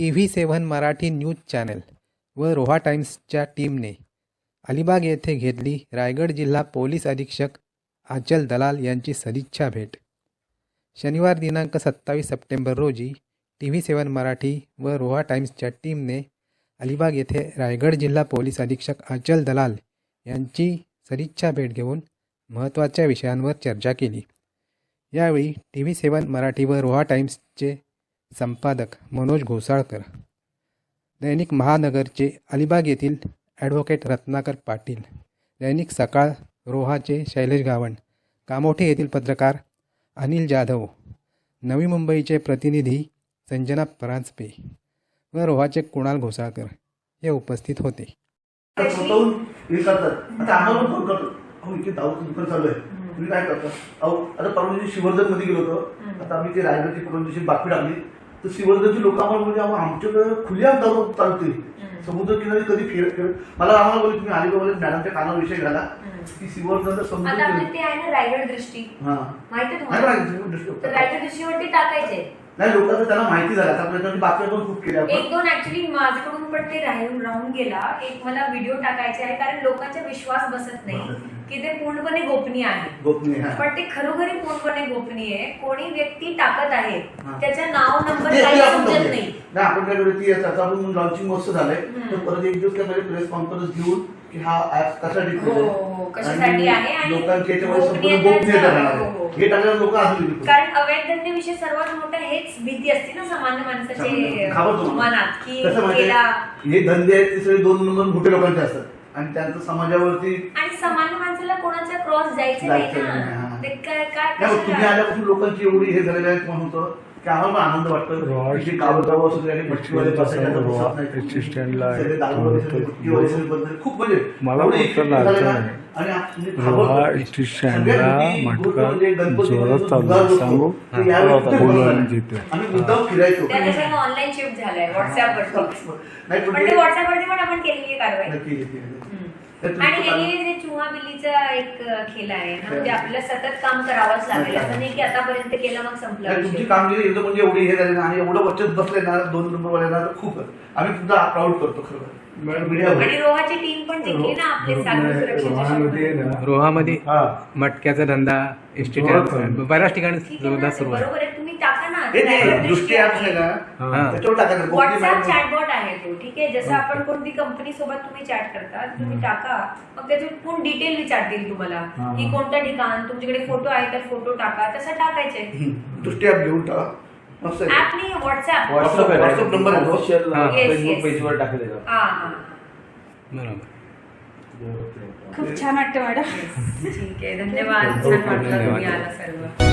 T V seven Marathi news channel व रोहा टाइम्सच्या टीमने अलिबाग येथे घेतली रायगड जिल्हा पोलीस अधीक्षक आचल दलाल यांची सदिच्छा भेट. शनिवार दिनांक सत्तावीस सप्टेंबर रोजी टी व्ही सेवन मराठी व रोहा टाइम्सच्या टीमने अलिबाग येथे रायगड जिल्हा पोलीस अधीक्षक आचल दलाल यांची सदिच्छा भेट घेऊन महत्त्वाच्या विषयांवर चर्चा केली. यावेळी टी व्ही सेवन मराठी व रोहा टाइम्सचे संपादक मनोज घोसाळकर. दैनिक महानगरचे अलिबाग येथील ॲडव्होकेट रत्नाकर पाटील. दैनिक सकाळ रोहाचे शैलेश गावण. कामोठे येथील पत्रकार अनिल जाधव. नवी मुंबईचे प्रतिनिधी संजना परांजपे व रोहाचे कुणाल घोसाळकर हे उपस्थित होते. तुम्ही काय करता? अहो आता परवा दिवशी शिवर्धनमध्ये गेलो होतो. आता आम्ही ते रायगडची परवा दिवशी बातमी टाकली. तर शिवर्धनची लोक आम्हाला म्हणजे अहो, आमच्याकडे खुल्या दारू चालते. समुद्र किनारी कधी फिर फिर मला आम्हाला बोलले तुम्ही आली बोलले? मॅडमच्या कानावर विषय घाला की शिवर्धन समुद्र आपलं ते आहे ना रायगड दृष्टी. हा. माहिती आहे नाही तुम्हाला माहिती, दृष्टी- तर रायगड दृष्टीवरती टाकायचे. नाही लोकांना त्याला माहिती झालं आता आपल्याकडे बातम्या पण खूप आपण एक दोन ऍक्च्युली माझ्याकडून पण ते राहून राहून गेला एक मला व्हिडिओ टाकायचे आहे कारण लोकांचा विश्वास बसत बसत नाही नाही. की ते पूर्णपणे गोपनीय आहे गोपनीय हा. पण ते खरोखरी पूर्णपणे गोपनीय आहे कोणी व्यक्ती टाकत आहे हा. त्याचं नाव नंबर ते- ते काही आपण समजत बघूया. नाही नाही करू ती त्याचा आपण लॉन्चिंग मस्त झालंय. तर परत एक दिवस काय प्रेस कॉन्फरन्स घेऊन की हा ऍप आहे आणि लोकांच्या याच्यामध्ये संपूर्ण गोपनीयता- राहणार हो, आहे. टाकल्यावर लोक असू कारण अवैध धंद्याविषयी सर्वात मोठं हेच भीती असते ना सामान्य माणसाचे. मनात की कसं हे धंदे आहेत ते सगळे दोन नंबर मोठे लोकांचे असतात आणि त्यांचं समाजावरती आणि सामान्य माणसाला कोणाचा क्रॉस जायचं नाही ना. ते काय काय तुम्ही? आल्यापासून लोकांची एवढी हे झालेली आहे म्हणून होतं की आम्हाला पण आनंद वाटतो जे गावोगाव असू दे आणि बंद. खूप म्हणजे मला म्हणजे रोहा. एसटी सगळ्यात स्टँडला मटका म्हणजे जोरात चालू. सांगू? हा, बसणार आणि नाही. तिथे. आम्ही मुद्दाम फिरायचो. त्या देशाला ऑनलाईन शिफ्ट झालाय. व्हॉट्सअपवरती नाही पण व्हॉट्सअपवरती आपण केलेली कारवाई. आणि हे जे चुहा बिल्लीचा एक खेळ आहे ना म्हणजे आपल्याला सतत काम करावंच लागेल. असं नाही की आतापर्यंत केलं मग संपलं नाही, तुमची. कामगिरी एकदम म्हणजे एवढी हे झाली ना आणि एवढं वचत बसले ना दोन नंबर वाले ना खूप. आम्ही तुमचा प्राऊड करतो खरं मीडियावर आणि रोहाची टीम पण जिंकली ना आपले सागरी सुरक्षेच्या रोहामध्ये हा. मटक्याचा धंदा जोरात बऱ्याच ठिकाणी जोरदार सुरू आहे. हे रायगड ते दृष्टी दृष्टी ऍप आहे ना हा. त्याच्यावर टाकायचं गोपनीय व्हॉट्सअप मॅडम- चॅटबॉट आहे तो ठीक आहे? जसं आपण कोणती कंपनी सोबत तुम्ही चॅट करता तुम्ही टाका. मग त्याचे पूर्ण डिटेल विचारतील तुम्हाला. हा. की कोणतं ठिकाण तुमच्याकडे फोटो आहे तर फोटो टाका. तसं टाकायचे. हम्म. दृष्टी ऍप घेऊन टाका. मस्त आहे. ऍप नाही व्हॉट्सअप व्हॉट्सअप आहे, व्हॉट्सअप नंबर आहे तो. ऑफिशियल हा. Yes, Facebook yes. पेजवर टाकलेलं. हा हा. बरोबर. खूप छान वाटतं मॅडम. ठीक आहे. धन्यवाद. छान वाटलं तुम्ही आला सर्व.